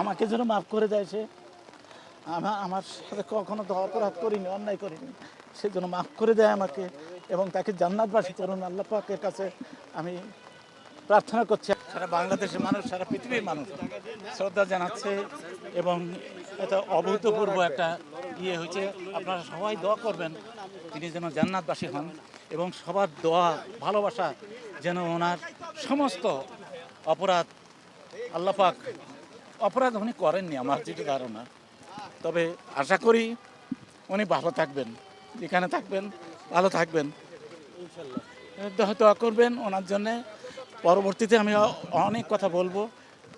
আমাকে যেন মাফ করে দেয় সে। আমার আমার সাথে কখনো তো অপরাধ করিনি, অন্যায় করিনি। সে যেন মাফ করে দেয় আমাকে এবং তাকে জান্নাতবাসী করুন আল্লাহ পাকের কাছে। আমি প্রার্থনা করছি, সারা বাংলাদেশের মানুষ, সারা পৃথিবীর মানুষ শ্রদ্ধা জানাচ্ছে এবং এটা অভূতপূর্ব একটা ইয়ে হয়েছে। আপনারা সবাই দোয়া করবেন, তিনি যেন জান্নাতবাসী হন এবং সবার দোয়া, ভালোবাসা যেন ওনার সমস্ত অপরাধ আল্লাপাক অপরাধ উনি করেননি, আমার যেটা ধারণা। তবে আশা করি উনি ভালো থাকবেন যেখানে থাকবেন, ভালো থাকবেন। দোয়া- করবেন ওনার জন্যে। পরবর্তীতে আমি অনেক কথা বলব।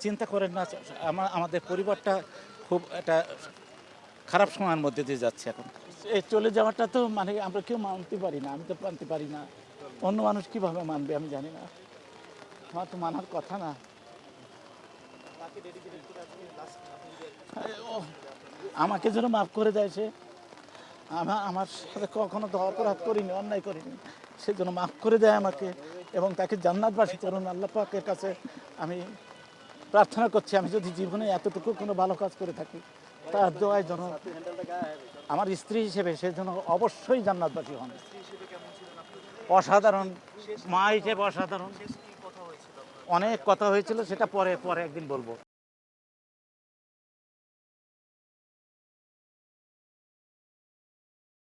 চিন্তা করেন না, আমার, আমাদের পরিবারটা খুব একটা খারাপ সময়ের মধ্যে দিয়ে যাচ্ছে এখন। এই চলে যাওয়াটা তো মানে আমরা কেউ মানতে পারি না, আমি তো মানতে পারি না। অন্য মানুষ কীভাবে মানবে আমি জানি না। আমার তো মানার কথা না। আমাকে যেন মাফ করে দেয় সে। আমার আমার সাথে কখনো তো অপরাধ করিনি, অন্যায় করিনি। সে যেন মাফ করে দেয় আমাকে এবং তাকে জান্নাতবাসী করুন। আল্লাহ পাকের কাছে আমি প্রার্থনা করছি, আমি যদি জীবনে এতটুকু কোনো ভালো কাজ করে থাকি, তার দোয়ায় যেন আমার স্ত্রী হিসেবে সে যেন অবশ্যই জান্নাতবাসী হন। অসাধারণ। মা হিসেবে অসাধারণ। অনেক কথা হয়েছিল, সেটা পরে পরে একদিন বলব।